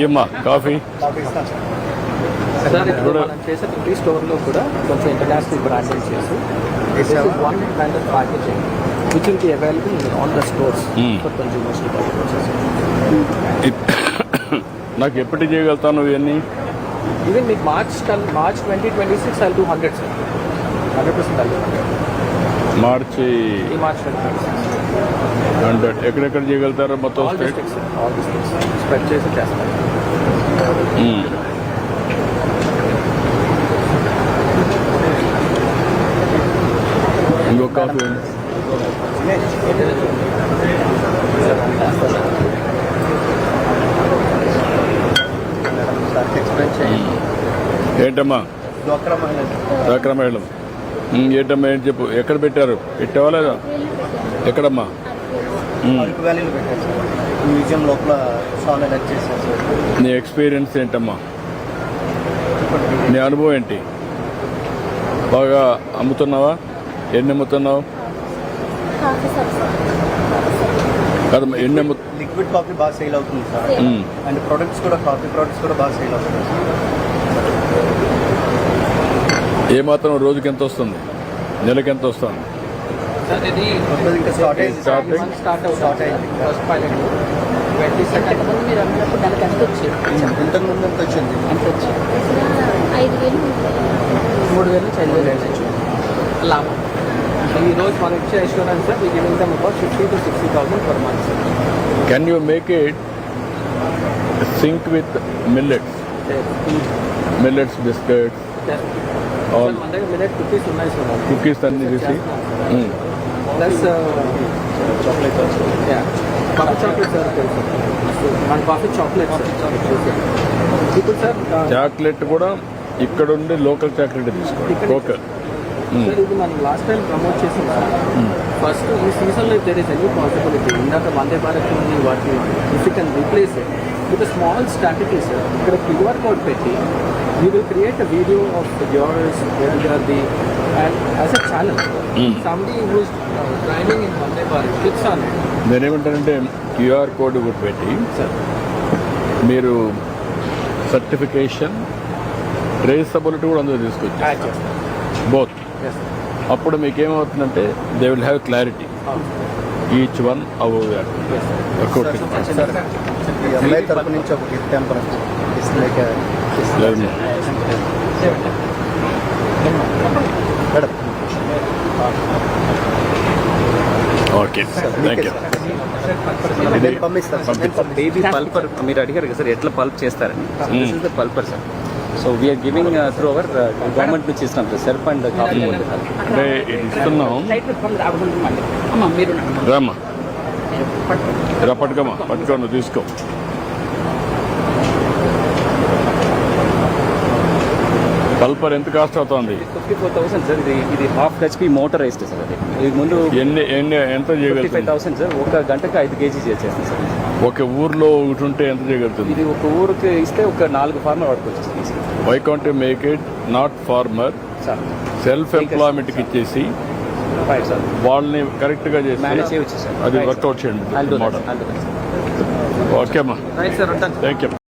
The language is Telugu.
ఏమ్మా కాఫీ. సార్. ఇప్పుడు మనం చేసే ప్రతి స్టోర్లో కూడా కొంచెం ఇంటర్నేషనల్ బ్రాండింగ్ చేసి this is one kind of packaging which will be available in all the stores. For consumers to నాకు ఎప్పటి చేయగలుగుతాను ఇవన్నీ? ఈవెన్ మీకు March March twenty twenty six I do hundred sir hundred percent March hundred ఎక్కడెక్కడ చేయగలుగుతారో మొత్తం స్టేట్ స్ప్రెడ్ చేసి చేస్తాం. మ్మ్. ఇంకో కాఫీ అండి. చేయండి ఏంటమ్మా? డ్వాక్రా మహిళ డాక్టర్ మేడం మ్మ్, ఏంటమ్మా ఏంటి చెప్పు? ఎక్కడ పెట్టారు? పెట్టావా లేదా? ఎక్కడమ్మా? మ్యూజియం లోపల నీ ఎక్స్పీరియన్స్ ఏంటమ్మా? నీ అనుభవం ఏంటి? బాగా అమ్ముతున్నావా? ఎన్ని అమ్ముతున్నావు? కదమ్మా ఎన్ని అమ్ము లిక్విడ్ కాఫీ బాగా సేల్ అవుతుంది సార్. అండ్ ప్రొడక్ట్స్ కూడా కాఫీ ప్రొడక్ట్స్ కూడా బాగా సేల్ అవుతుంది సార్ ఏ మాత్రం రోజుకి ఎంత వస్తుంది నెలకి ఎంత వస్తుంది. మూడు వేలు నుంచి ఐదు వేలు వచ్చేది లాభం. ఈ రోజు మనం ఇచ్చే ఇన్సూరెన్స్ సార్ ఈ giving them about fifty to sixty thousand per month sir can you make it sync with millets millets biscuits cookies ఉన్నాయి సార్ కుకీస్ అన్ని తీసి మ్మ్. ప్లస్ చాక్లెట్ చాక్లెట్ కూడా ఇక్కడ ఉండి లోకల్ చాక్లెట్ తీసుకోండి. సార్ ఇది మనం లాస్ట్ టైం ప్రమోట్ చేసాం సార్. ఫస్ట్ ఈ సీజన్లో దెర్ ఇస్ ఎనీ పాసిబిలిటీ ఇందాక వందే భారత్ ఉంది వాటి if you can replace it with small strategy sir ఇక్కడ క్యూఆర్ కోడ్ పెట్టి you will create a video of yours the and as a channel Mm. Somebody who's driving in Vande Bharat clicks on it నేనేమంటానంటే క్యూఆర్ కోడ్ ఒకటి పెట్టి సార్ మీరు సర్టిఫికేషన్ ట్రేసబిలిటీ కూడా అందులో తీసుకొచ్చి బోత్ అప్పుడు మీకు ఏమవుతుందంటే they will have clarity each one okay thank you పంపిస్తాను. బేబీ పల్పర్ మీరు అడిగారు కదా సార్ ఎట్లా పల్ప్ చేస్తారని? This is the pulper sir so we are giving through our government నుంచి ఇస్తాం సార్. సెర్ప్ అండ్ కాఫీ అంటే ఇది ఇస్తున్నాం. అమ్మా మీరు రామ్మా. రా పట్టుకోమ్మా. పట్టుకో నువ్వు తీసుకో. పల్పర్ ఎంత కాస్ట్ అవుతుంది? ఫిఫ్టీ ఫోర్ థౌసండ్ సార్ ఇది ఇది హాఫ్ హెచ్పి మోటరైజ్డ్ సార్ అది. ఇది ముందు ఎన్ని ఎన్ని ఎంత ఫైవ్ థౌసండ్ సార్. ఒక గంటకు ఐదు కేజీ చేసేస్తాం సార్. ఒక ఊర్లో ఒకటి ఉంటే ఎంత చేయగలుగుతుంది? ఇది ఒక ఊరికి ఇస్తే ఒక నాలుగు ఫార్మర్ వాడుకోవచ్చు. Why can't make it not farmer self ఎంప్లాయ్మెంట్కి ఇచ్చేసి రైట్ సార్ వాళ్ళని కరెక్ట్గా చేసి అది వర్కౌట్ చేయండి. మోడల్. ఓకే అమ్మా రైట్ సార్ ఉంటాను. Thank you